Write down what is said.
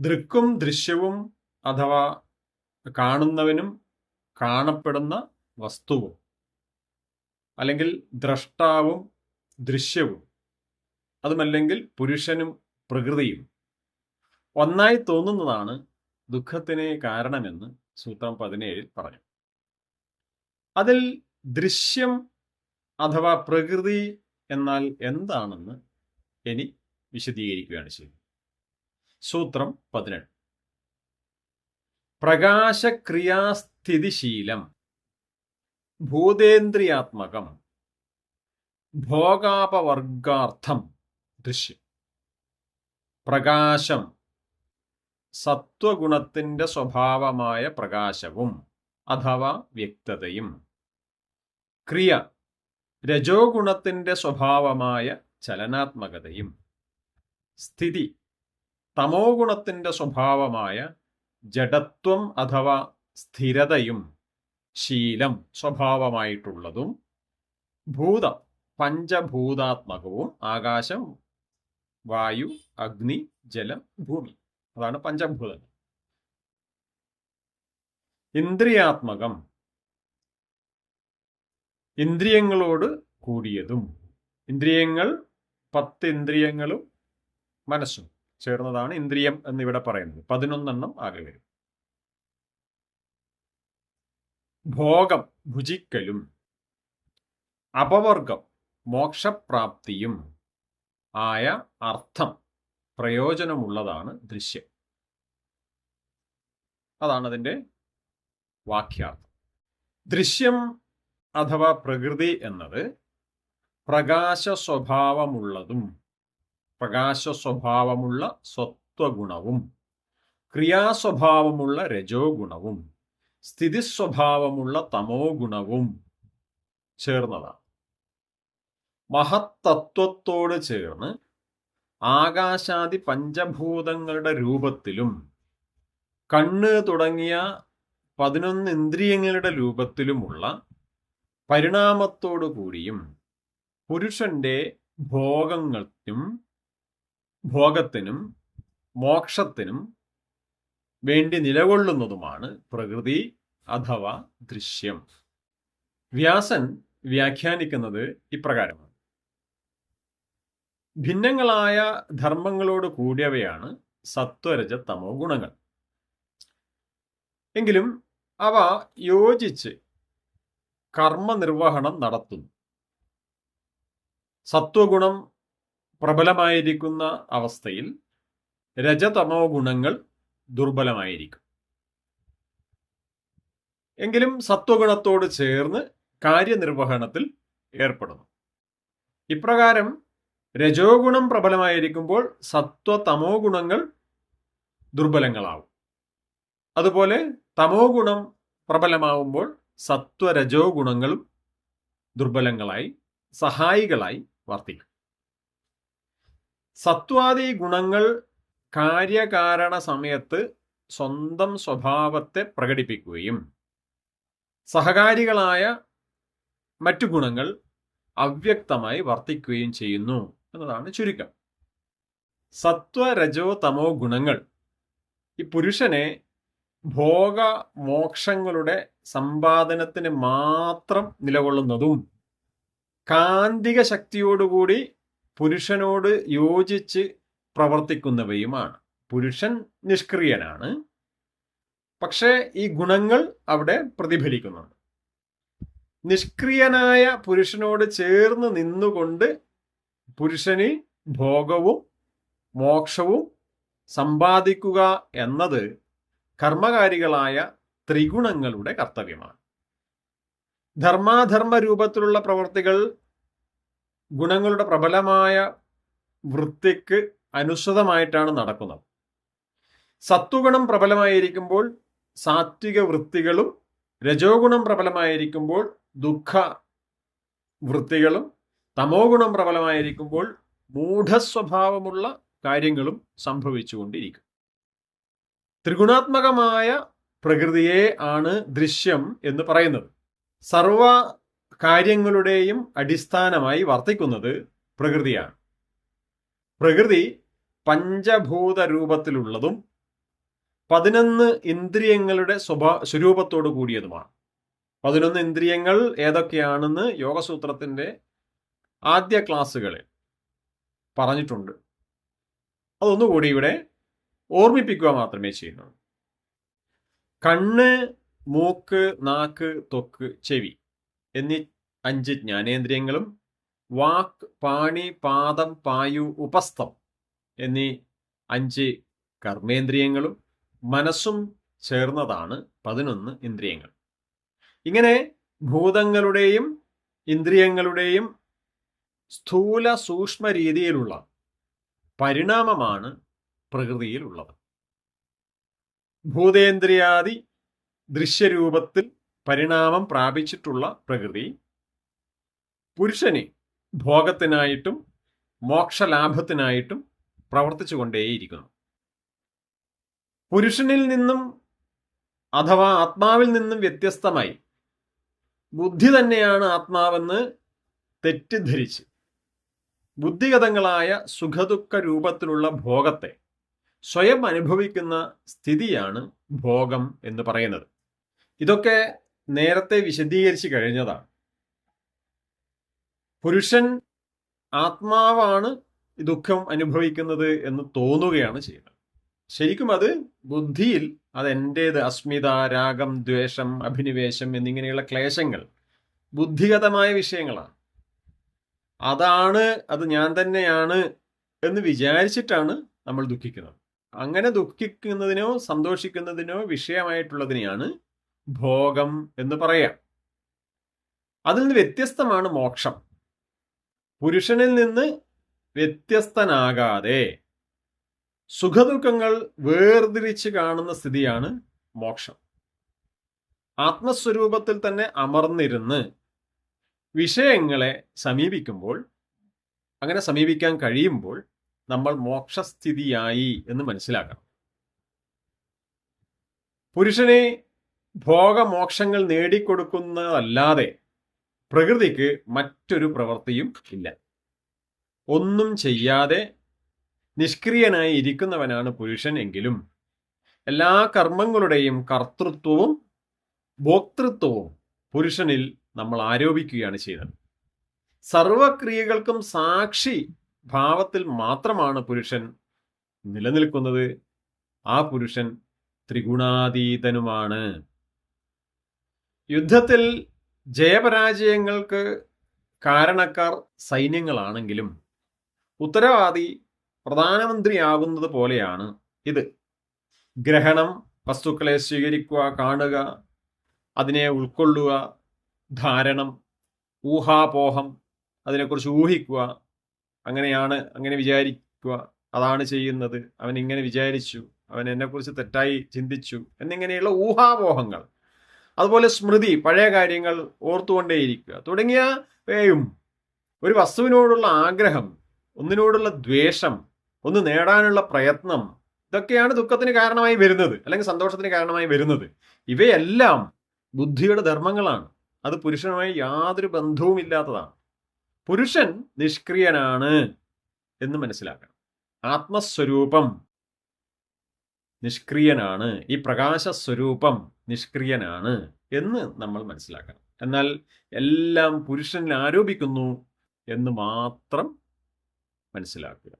ദൃക്കും ദൃശ്യവും അഥവാ കാണുന്നവനും കാണപ്പെടുന്ന വസ്തുവും അല്ലെങ്കിൽ ദ്രഷ്ടാവും ദൃശ്യവും അതുമല്ലെങ്കിൽ പുരുഷനും പ്രകൃതിയും ഒന്നായി തോന്നുന്നതാണ് ദുഃഖത്തിന് കാരണമെന്ന് സൂത്രം പതിനേഴിൽ പറഞ്ഞു. അതിൽ ദൃശ്യം അഥവാ പ്രകൃതി എന്നാൽ എന്താണെന്ന് ഇനി വിശദീകരിക്കുകയാണ് ചെയ്യുന്നത്. സൂത്രം പതിനെട്ട്. പ്രകാശക്രിയാസ്ഥിതിശീലം ഭൂതേന്ദ്രിയാത്മകം ഭോഗാപവർഗാർത്ഥം ദൃശ്യം. പ്രകാശം സത്വഗുണത്തിന്റെ സ്വഭാവമായ പ്രകാശവും അഥവാ വ്യക്തതയും. ക്രിയ രജോഗുണത്തിന്റെ സ്വഭാവമായ ചലനാത്മകതയും. സ്ഥിതി. തമോ ഗുണത്തിന്റെ സ്വഭാവമായ ജഡത്വം അഥവാ സ്ഥിരതയും ശീലം സ്വഭാവമായിട്ടുള്ളതും ഭൂതം പഞ്ചഭൂതാത്മകവും ആകാശം വായു അഗ്നി ജലം ഭൂമി. അതാണ് പഞ്ചഭൂതങ്ങൾ. ഇന്ദ്രിയാത്മകം ഇന്ദ്രിയങ്ങളോട് കൂടിയതും. ഇന്ദ്രിയങ്ങൾ പത്ത് ഇന്ദ്രിയങ്ങളും മനസ്സും ചേർന്നതാണ് ഇന്ദ്രിയം എന്ന് എന്നിവിടെ പറയുന്നത്. പതിനൊന്നെണ്ണം ആകെ വരും. ഭോഗം ഭുജിക്കലും അപവർഗം മോക്ഷപ്രാപ്തിയും ആയ അർത്ഥം പ്രയോജനമുള്ളതാണ് ദൃശ്യം. അതാണ് അതിന്റെ വാക്യാർത്ഥം. ദൃശ്യം അഥവാ പ്രകൃതി എന്നത് പ്രകാശ സ്വഭാവമുള്ളതും പ്രകാശ സ്വഭാവമുള്ള സ്വത്വഗുണവും ക്രിയാസ്വഭാവമുള്ള രജോ ഗുണവും സ്ഥിതി സ്വഭാവമുള്ള തമോ ഗുണവും ചേർന്നതാണ്. മഹത്തത്വത്തോട് ചേർന്ന് ആകാശാദി പഞ്ചഭൂതങ്ങളുടെ രൂപത്തിലും കണ്ണ് തുടങ്ങിയ പതിനൊന്ന് ഇന്ദ്രിയങ്ങളുടെ രൂപത്തിലുമുള്ള പരിണാമത്തോടു കൂടിയും പുരുഷന്റെ ഭോഗങ്ങൾക്കും ഭോഗത്തിനും മോക്ഷത്തിനും വേണ്ടി നിലകൊള്ളുന്നതുമാണ് പ്രകൃതി അഥവാ ദൃശ്യം. വ്യാസൻ വ്യാഖ്യാനിക്കുന്നത് ഇപ്രകാരമാണ്. ഭിന്നങ്ങളായ ധർമ്മങ്ങളോട് കൂടിയവയാണ് സത്വരജ തമോ ഗുണങ്ങൾ. എങ്കിലും അവ യോജിച്ച് കർമ്മനിർവഹണം നടത്തുന്നു. സത്വഗുണം പ്രബലമായിരിക്കുന്ന അവസ്ഥയിൽ രജതമോ ഗുണങ്ങൾ ദുർബലമായിരിക്കും. എങ്കിലും സത്വഗുണത്തോട് ചേർന്ന് കാര്യനിർവഹണത്തിൽ ഏർപ്പെടുന്നു. ഇപ്രകാരം രജോ ഗുണം പ്രബലമായിരിക്കുമ്പോൾ സത്വ തമോ ഗുണങ്ങൾ ദുർബലങ്ങളാവും. അതുപോലെ തമോ ഗുണം പ്രബലമാവുമ്പോൾ സത്വരജോ ഗുണങ്ങളും ദുർബലങ്ങളായി സഹായികളായി വർത്തിക്കും. സത്വാദി ഗുണങ്ങൾ കാര്യകാരണ സമയത്ത് സ്വന്തം സ്വഭാവത്തെ പ്രകടിപ്പിക്കുകയും സഹകാരികളായ മറ്റു ഗുണങ്ങൾ അവ്യക്തമായി വർത്തിക്കുകയും ചെയ്യുന്നു എന്നതാണ് ചുരുക്കം. സത്വ രജോ തമോ ഗുണങ്ങൾ. ഈ പുരുഷനെ ഭോഗ മോക്ഷങ്ങളുടെ സമ്പാദനത്തിന് മാത്രം നിലകൊള്ളുന്നതും കാന്തിക ശക്തിയോടുകൂടി പുരുഷനോട് യോജിച്ച് പ്രവർത്തിക്കുന്നവയുമാണ്. പുരുഷൻ നിഷ്ക്രിയനാണ്. പക്ഷേ ഈ ഗുണങ്ങൾ അവിടെ പ്രതിഫലിക്കുന്നുണ്ട്. നിഷ്ക്രിയനായ പുരുഷനോട് ചേർന്ന് നിന്നുകൊണ്ട് പുരുഷന് ഭോഗവും മോക്ഷവും സമ്പാദിക്കുക എന്നത് കർമ്മകാരികളായ ത്രിഗുണങ്ങളുടെ കർത്തവ്യമാണ്. ധർമാധർമ്മ രൂപത്തിലുള്ള പ്രവർത്തികൾ ഗുണങ്ങളുടെ പ്രബലമായ വൃത്തിക്ക് അനുസൃതമായിട്ടാണ് നടക്കുന്നത്. സത്വഗുണം പ്രബലമായിരിക്കുമ്പോൾ സാത്വിക വൃത്തികളും രജോ ഗുണം പ്രബലമായിരിക്കുമ്പോൾ ദുഃഖ വൃത്തികളും തമോ ഗുണം പ്രബലമായിരിക്കുമ്പോൾ മൂഢസ്വഭാവമുള്ള കാര്യങ്ങളും സംഭവിച്ചുകൊണ്ടിരിക്കും. ത്രിഗുണാത്മകമായ പ്രകൃതിയെ ആണ് ദൃശ്യം എന്ന് പറയുന്നത്. സർവ കാര്യങ്ങളുടെയും അടിസ്ഥാനമായി വർത്തിക്കുന്നത് പ്രകൃതിയാണ്. പ്രകൃതി പഞ്ചഭൂത രൂപത്തിലുള്ളതും പതിനൊന്ന് ഇന്ദ്രിയങ്ങളുടെ സ്വഭാ സ്വരൂപത്തോടു കൂടിയതുമാണ്. പതിനൊന്ന് ഇന്ദ്രിയങ്ങൾ ഏതൊക്കെയാണെന്ന് യോഗസൂത്രത്തിന്റെ ആദ്യ ക്ലാസ്സുകളിൽ പറഞ്ഞിട്ടുണ്ട്. അതൊന്നുകൂടി ഇവിടെ ഓർമ്മിപ്പിക്കുക മാത്രമേ ചെയ്യുന്നുള്ളൂ. കണ്ണ് മൂക്ക് നാക്ക് തൊക്ക് ചെവി. എന്നീ അഞ്ച് ജ്ഞാനേന്ദ്രിയങ്ങളും വാക്ക് പാണി പാദം പായു ഉപസ്ഥം എന്നീ അഞ്ച് കർമ്മേന്ദ്രിയങ്ങളും മനസ്സും ചേർന്നതാണ് പതിനൊന്ന് ഇന്ദ്രിയങ്ങൾ. ഇങ്ങനെ ഭൂതങ്ങളുടെയും ഇന്ദ്രിയങ്ങളുടെയും സ്ഥൂല സൂക്ഷ്മ രീതിയിലുള്ള പരിണാമമാണ് പ്രകൃതിയിലുള്ളത്. ഭൂതേന്ദ്രിയാദി ദൃശ്യരൂപത്തിൽ പരിണാമം പ്രാപിച്ചിട്ടുള്ള പ്രകൃതി പുരുഷനെ ഭോഗത്തിനായിട്ടും മോക്ഷലാഭത്തിനായിട്ടും പ്രവർത്തിച്ചു കൊണ്ടേയിരിക്കുന്നു പുരുഷനിൽ നിന്നും അഥവാ ആത്മാവിൽ നിന്നും വ്യത്യസ്തമായി ബുദ്ധി തന്നെയാണ് ആത്മാവെന്ന് തെറ്റിദ്ധരിച്ച് ബുദ്ധിഗതങ്ങളായ സുഖദുഃഖ രൂപത്തിലുള്ള ഭോഗത്തെ സ്വയം അനുഭവിക്കുന്ന സ്ഥിതിയാണ് ഭോഗം എന്ന് പറയുന്നത്. ഇതൊക്കെ നേരത്തെ വിശദീകരിച്ചു കഴിഞ്ഞതാണ്. പുരുഷൻ ആത്മാവാണ് ദുഃഖം അനുഭവിക്കുന്നത് എന്ന് തോന്നുകയാണ് ചെയ്യുന്നത്. ശരിക്കും അത് ബുദ്ധിയിൽ അത് എന്റേത് അസ്മിത രാഗം ദ്വേഷം അഭിനിവേശം എന്നിങ്ങനെയുള്ള ക്ലേശങ്ങൾ ബുദ്ധിഗതമായ വിഷയങ്ങളാണ്. അതാണ് അത് ഞാൻ തന്നെയാണ് എന്ന് വിചാരിച്ചിട്ടാണ് നമ്മൾ ദുഃഖിക്കുന്നത്. അങ്ങനെ ദുഃഖിക്കുന്നതിനോ സന്തോഷിക്കുന്നതിനോ വിഷയമായിട്ടുള്ളതിനെയാണ് ഭോഗം എന്ന് പറയാം. അതിൽ നിന്ന് വ്യത്യസ്തമാണ് മോക്ഷം. പുരുഷനിൽ നിന്ന് വ്യത്യസ്തനാകാതെ സുഖദുഃഖങ്ങൾ വേർതിരിച്ച് കാണുന്ന സ്ഥിതിയാണ് മോക്ഷം. ആത്മസ്വരൂപത്തിൽ തന്നെ അമർന്നിരുന്ന് വിഷയങ്ങളെ സമീപിക്കുമ്പോൾ അങ്ങനെ സമീപിക്കാൻ കഴിയുമ്പോൾ നമ്മൾ മോക്ഷസ്ഥിതിയായി എന്ന് മനസ്സിലാക്കണം. പുരുഷനെ ഭോഗമോക്ഷങ്ങൾ നേടിക്കൊടുക്കുന്നതല്ലാതെ പ്രകൃതിക്ക് മറ്റൊരു പ്രവൃത്തിയും ഇല്ല. ഒന്നും ചെയ്യാതെ നിഷ്ക്രിയനായി ഇരിക്കുന്നവനാണ് പുരുഷൻ എങ്കിലും എല്ലാ കർമ്മങ്ങളുടെയും കർത്തൃത്വവും ഭോക്തൃത്വവും പുരുഷനിൽ നമ്മൾ ആരോപിക്കുകയാണ് ചെയ്യുന്നത്. സർവക്രിയകൾക്കും സാക്ഷി ഭാവത്തിൽ മാത്രമാണ് പുരുഷൻ നിലനിൽക്കുന്നത്. ആ പുരുഷൻ ത്രിഗുണാതീതനുമാണ്. യുദ്ധത്തിൽ ജയപരാജയങ്ങൾക്ക് കാരണക്കാർ സൈന്യങ്ങളാണെങ്കിലും ഉത്തരവാദി പ്രധാനമന്ത്രിയാകുന്നത് പോലെയാണ് ഇത്. ഗ്രഹണം വസ്തുക്കളെ സ്വീകരിക്കുക കാണുക അതിനെ ഉൾക്കൊള്ളുക ധാരണം ഊഹാപോഹം അതിനെക്കുറിച്ച് ഊഹിക്കുക അങ്ങനെയാണ് അങ്ങനെ വിചാരിക്കുക അതാണ് ചെയ്യുന്നത് അവൻ ഇങ്ങനെ വിചാരിച്ചു അവൻ എന്നെക്കുറിച്ച് തെറ്റായി ചിന്തിച്ചു എന്നിങ്ങനെയുള്ള ഊഹാപോഹങ്ങൾ. അതുപോലെ സ്മൃതി പഴയ കാര്യങ്ങൾ ഓർത്തുകൊണ്ടേയിരിക്കുക. തുടങ്ങിയവയും ഒരു വസ്തുവിനോടുള്ള ആഗ്രഹം ഒന്നിനോടുള്ള ദ്വേഷം ഒന്ന് നേടാനുള്ള പ്രയത്നം ഇതൊക്കെയാണ് ദുഃഖത്തിന് കാരണമായി വരുന്നത് അല്ലെങ്കിൽ സന്തോഷത്തിന് കാരണമായി വരുന്നത്. ഇവയെല്ലാം ബുദ്ധിയുടെ ധർമ്മങ്ങളാണ്. അത് പുരുഷനുമായി യാതൊരു ബന്ധവും ഇല്ലാത്തതാണ്. പുരുഷൻ നിഷ്ക്രിയനാണ് എന്ന് മനസ്സിലാക്കണം. ആത്മസ്വരൂപം നിഷ്ക്രിയനാണ്. ഈ പ്രകാശ സ്വരൂപം നിഷ്ക്രിയനാണ് എന്ന് നമ്മൾ മനസ്സിലാക്കണം. എന്നാൽ എല്ലാം പുരുഷനിൽ ആരോപിക്കുന്നു എന്ന് മാത്രം മനസ്സിലാക്കുക.